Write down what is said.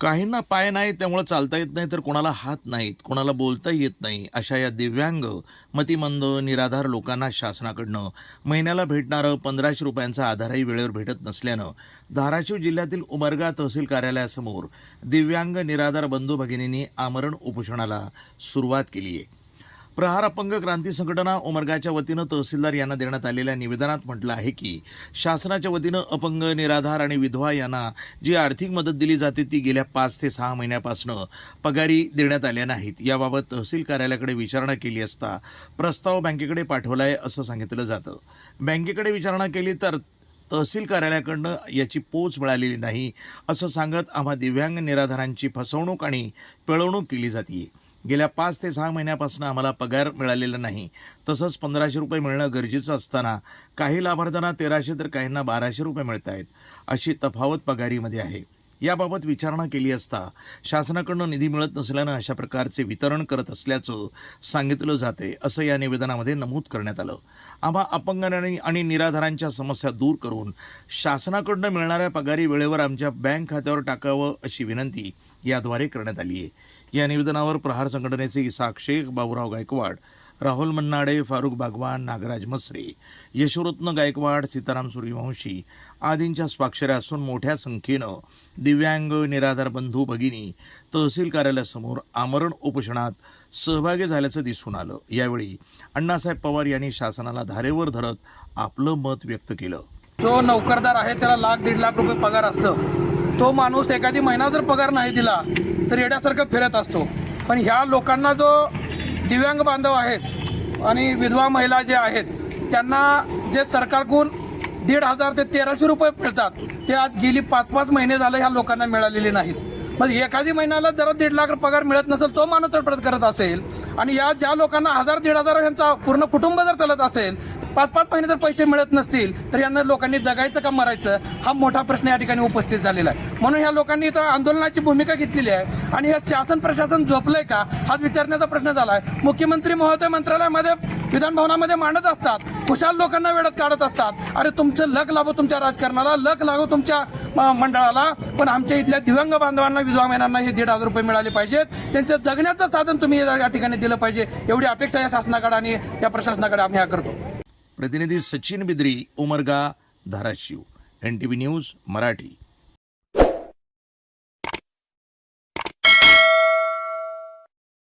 काहींना पाय नाहीत त्यामुळं चालता येत नाही तर कोणाला हात नाहीत कोणाला बोलता येत नाही अशा या दिव्यांग मतिमंद निराधार लोकांना शासनाकडनं महिन्याला भेटणारं पंधराशे रुपयांचा आधारही वेळेवर भेटत नसल्यानं धाराशिव जिल्ह्यातील उमरगा तहसील कार्यालयासमोर दिव्यांग निराधार बंधू भगिनींनी आमरण उपोषणाला सुरुवात केली आहे प्रहार अपंग क्रांती संघटना उमरगाच्या वतीनं तहसीलदार यांना देण्यात आलेल्या निवेदनात म्हटलं आहे की शासनाच्या वतीनं अपंग निराधार आणि विधवा यांना जी आर्थिक मदत दिली जाते ती गेल्या पाच ते सहा महिन्यापासून पगारी देण्यात आल्या नाहीत. याबाबत तहसील कार्यालयाकडे विचारणा केली असता प्रस्ताव बँकेकडे पाठवला आहे असं सांगितलं जातं. बँकेकडे विचारणा केली तर तहसील कार्यालयाकडनं याची पोच मिळालेली नाही असं सांगत आम्हा दिव्यांग निराधारांची फसवणूक आणि पिळवणूक केली जाते गेल्या पाच ते सहा महिन्यापासून आम्हाला पगार मिळालेला नाही. तसंच पंधराशे रुपये मिळणं गरजेचं असताना काही लाभार्थ्यांना तेराशे तर काहींना बाराशे रुपये मिळत आहेत अशी तफावत पगारीमध्ये आहे. याबाबत विचारणा केली असता शासनाकडनं निधी मिळत नसल्यानं अशा प्रकारचे वितरण करत असल्याचं सांगितलं जाते असं या निवेदनामध्ये नमूद करण्यात आलं. आम्हा अपंग आणि निराधारांच्या समस्या दूर करून शासनाकडनं मिळणाऱ्या पगारी वेळेवर आमच्या बँक खात्यावर टाकावं अशी विनंती याद्वारे करण्यात आली आहे या निवेदनावर प्रहार संघटनेचे इसाक शेख बाबूराव गायकवाड राहुल मन्नाडे फारुख बागवान नागराज मसरे यशोरत्न गायकवाड सीताराम सूर्यवंशी आदींच्या स्वाक्षऱ्या असून मोठ्या संख्येनं दिव्यांग निराधार बंधू भगिनी तहसील कार्यालयासमोर आमरण उपोषणात सहभागी झाल्याचं दिसून आलं. यावेळी अण्णासाहेब पवार यांनी शासनाला धारेवर धरत आपलं मत व्यक्त केलं. जो नोकरदार आहे त्याला लाख दीड लाख रुपये पगार असतं. तो माणूस एखादी महिना जर पगार नाही दिला तर येड्यासारखं फिरत असतो. पण ह्या लोकांना जो दिव्यांग बांधव आहेत आणि विधवा महिला जे आहेत त्यांना जे सरकारकडून दीड हजार ते तेराशे रुपये मिळतात ते आज गेली पाच पाच महिने झाले ह्या लोकांना मिळालेले नाहीत. मग एखादी महिन्याला जरा दीड लाख पगार मिळत नसेल तो माणूस तडफड करत असेल आणि या ज्या लोकांना हजार दीड हजार यांचा पूर्ण कुटुंब जर चालत असेल पाच पाच महिने जर पैसे मिळत नसतील तर यांना लोकांनी जगायचं का मरायचं? हा मोठा प्रश्न या ठिकाणी उपस्थित झालेला आहे. म्हणून ह्या लोकांनी इथं आंदोलनाची भूमिका घेतलेली आहे आणि हे शासन प्रशासन झोपलंय का? हा विचारण्याचा प्रश्न झाला आहे. मुख्यमंत्री महोदय मंत्रालयामध्ये विधान भवनामध्ये मांडत असतात. कुशाल लोकांना वेळात काढत असतात. अरे तुमचं लक लागो तुमच्या राजकारणाला लक लागो तुमच्या मंडळाला. पण आमच्या इथल्या दिव्यांग बांधवांना विधवा महिलांना हे दीड हजार रुपये मिळाले पाहिजेत. त्यांचं जगण्याचं साधन तुम्ही या ठिकाणी दिलं पाहिजे. एवढी अपेक्षा या शासनाकडे आणि या प्रशासनाकडे आम्ही ह्या करतो. प्रतिनिधी Sachin Bidri Umarga Dharashiv. N T V news Marathi.